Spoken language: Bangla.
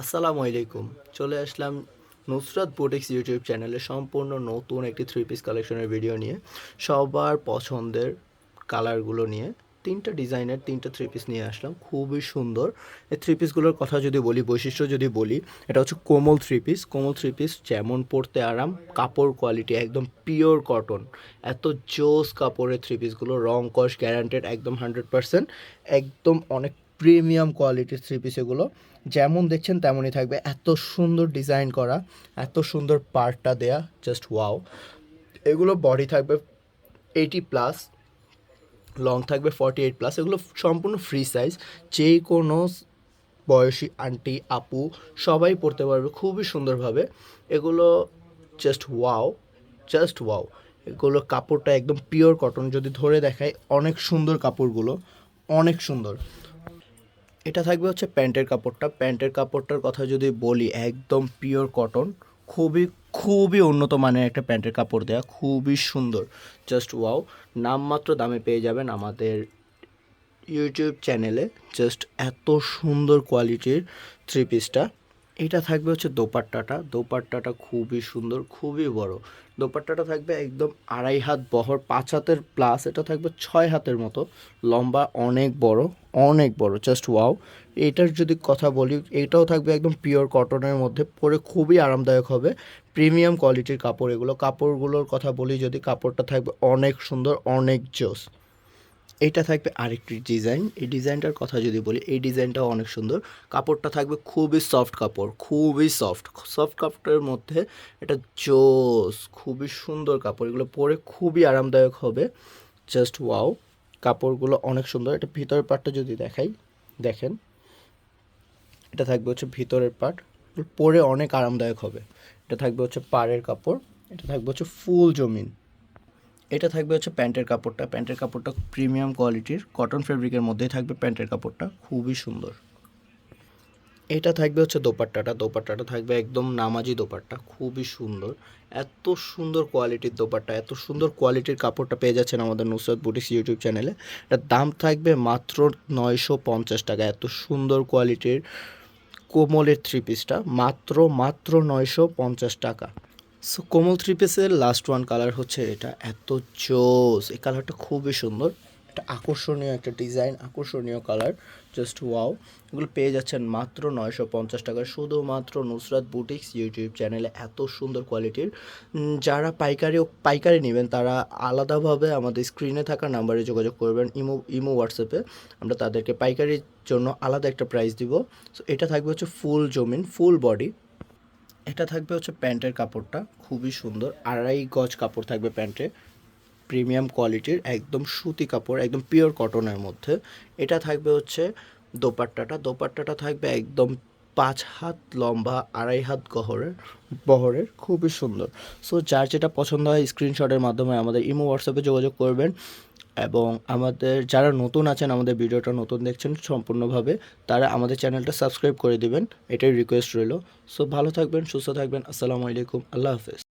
আসসালামু আলাইকুম। চলে আসলাম নুসরাত বুটিক্স ইউটিউব চ্যানেলে সম্পূর্ণ নতুন একটি থ্রি পিস কালেকশনের ভিডিও নিয়ে। সবার পছন্দের কালারগুলো নিয়ে তিনটা ডিজাইনের তিনটা থ্রি পিস নিয়ে আসলাম। খুবই সুন্দর। এই থ্রি পিসগুলোর কথা যদি বলি, বৈশিষ্ট্য যদি বলি, এটা হচ্ছে Komol three piece Komol three piece যেমন পরতে আরাম, কাপড় কোয়ালিটি একদম পিওর কটন এত জোস কাপড়ের থ্রি পিসগুলো রং কস গ্যারান্টেড একদম হান্ড্রেড পার্সেন্ট একদম অনেক প্রিমিয়াম কোয়ালিটির থ্রি পিস এগুলো। যেমন দেখছেন তেমনই থাকবে। এত সুন্দর ডিজাইন করা, এত সুন্দর পার্টটা দেয়া জাস্ট ওয়াও এগুলো বডি থাকবে এইটি প্লাস লং থাকবে ফর্টি এইট প্লাস এগুলো সম্পূর্ণ ফ্রি সাইজ যে কোনো বয়সী আন্টি আপু, সবাই পড়তে পারবে খুবই সুন্দরভাবে। এগুলো জাস্ট ওয়াও জাস্ট ওয়াও এগুলো কাপড়টা একদম পিওর কটন যদি ধরে দেখায় অনেক সুন্দর কাপড়গুলো, অনেক সুন্দর। এটা থাকবে হচ্ছে প্যান্টের কাপড়টা। প্যান্টের কাপড়টার কথা যদি বলি, একদম পিওর কটন খুবই খুবই উন্নত মানের একটা প্যান্টের কাপড় দেওয়া খুবই সুন্দর। জাস্ট ওয়াও নামমাত্র দামে পেয়ে যাবেন আমাদের ইউটিউব চ্যানেলে জাস্ট এত সুন্দর কোয়ালিটির থ্রি পিসটা এটা থাকবে হচ্ছে দোপাট্টাটা। দোপাট্টাটা খুবই সুন্দর, খুবই বড়। দোপাট্টাটা থাকবে একদম আড়াই হাত বহর, পাঁচ হাতের প্লাস, এটা থাকবে ছয় হাতের মতো। লম্বা অনেক বড় অনেক বড় জাস্ট ওয়াও এটার যদি কথা বলি, এটাও থাকবে একদম পিওর কটনের মধ্যে, পরে খুবই আরামদায়ক হবে। প্রিমিয়াম কোয়ালিটির কাপড় এগুলো। কাপড়গুলোর কথা বলি, যদি কাপড়টা থাকবে অনেক সুন্দর, অনেক জোস। এইটা থাকবে আরেকটি ডিজাইন। এই ডিজাইনটার কথা যদি বলি, এই ডিজাইনটাও অনেক সুন্দর। কাপড়টা থাকবে খুবই সফট কাপড়, খুবই সফট। সফট কাপড়ের মধ্যে এটা জোস, খুবই সুন্দর কাপড়। এগুলো পরে খুবই আরামদায়ক হবে। জাস্ট ওয়াও, কাপড়গুলো অনেক সুন্দর। এটা ভিতরের পার্টটা যদি দেখাই, দেখেন। এটা থাকবে হচ্ছে ভিতরের পার্ট। পরে অনেক আরামদায়ক হবে। এটা থাকবে হচ্ছে পাড়ের কাপড়। এটা থাকবে হচ্ছে ফুল জমিন। এটা থাকবে হচ্ছে প্যান্টের কাপড়টা। প্যান্টের কাপড়টা প্রিমিয়াম কোয়ালিটির। কটন ফেব্রিকের মধ্যেই থাকবে প্যান্টের কাপড়টা। খুবই সুন্দর। এটা থাকবে হচ্ছে দোপাট্টাটা। দোপাট্টাটা থাকবে একদম নামাজি দোপাট্টা। খুবই সুন্দর। এত সুন্দর কোয়ালিটির দোপাট্টা। এত সুন্দর কোয়ালিটির কাপড়টা পেয়ে যাচ্ছেন আমাদের নুসরত বুটিক্স ইউটিউব চ্যানেলে। এটার দাম থাকবে মাত্র নয়শো পঞ্চাশ টাকা। এত সুন্দর কোয়ালিটির কোমলের থ্রি পিসটা মাত্র মাত্র নয়শো পঞ্চাশ টাকা। সো কোমল থ্রি পিসের লাস্ট ওয়ান কালার হচ্ছে এটা। এত জোস। এই কালারটা খুবই সুন্দর। এটা আকর্ষণীয় একটা ডিজাইন আকর্ষণীয় কালার জাস্ট ওয়াও এগুলো পেয়ে যাচ্ছেন মাত্র নয়শো পঞ্চাশ টাকা শুধুমাত্র নুসরাত বুটিক্স ইউটিউব চ্যানেলে এত সুন্দর কোয়ালিটির যারা পাইকারি পাইকারি নেবেন, তারা আলাদাভাবে আমাদের স্ক্রিনে থাকা নাম্বারে যোগাযোগ করবেন ইমো ইমো হোয়াটসঅ্যাপে আমরা তাদেরকে পাইকারির জন্য আলাদা একটা প্রাইস দিব। সো এটা থাকবে হচ্ছে ফুল জমিন ফুল বডি এটা থাকবে হচ্ছে প্যান্টের কাপড়টা, খুবই সুন্দর। আড়াই গজ কাপড় থাকবে প্যান্টে। প্রিমিয়াম কোয়ালিটির, একদম সুতি কাপড়, একদম পিওর কটনের মধ্যে। এটা থাকবে হচ্ছে দোপাট্টাটা। দোপাট্টাটা থাকবে একদম পাঁচ হাত লম্বা, আড়াই হাত গহরের, বহরের, খুবই সুন্দর। সো যার যেটা পছন্দ হয় স্ক্রিনশটের মাধ্যমে আমাদের ইমো হোয়াটসঅ্যাপে যোগাযোগ করবেন। এবং আমাদের যারা নতুন আছেন, আমাদের ভিডিওটা নতুন দেখছেন সম্পূর্ণভাবে, তারা আমাদের চ্যানেলটা সাবস্ক্রাইব করে দেবেন। এটাই রিকোয়েস্ট রইল। সো ভালো থাকবেন, সুস্থ থাকবেন। আসসালামু আলাইকুম। আল্লাহ হাফেজ।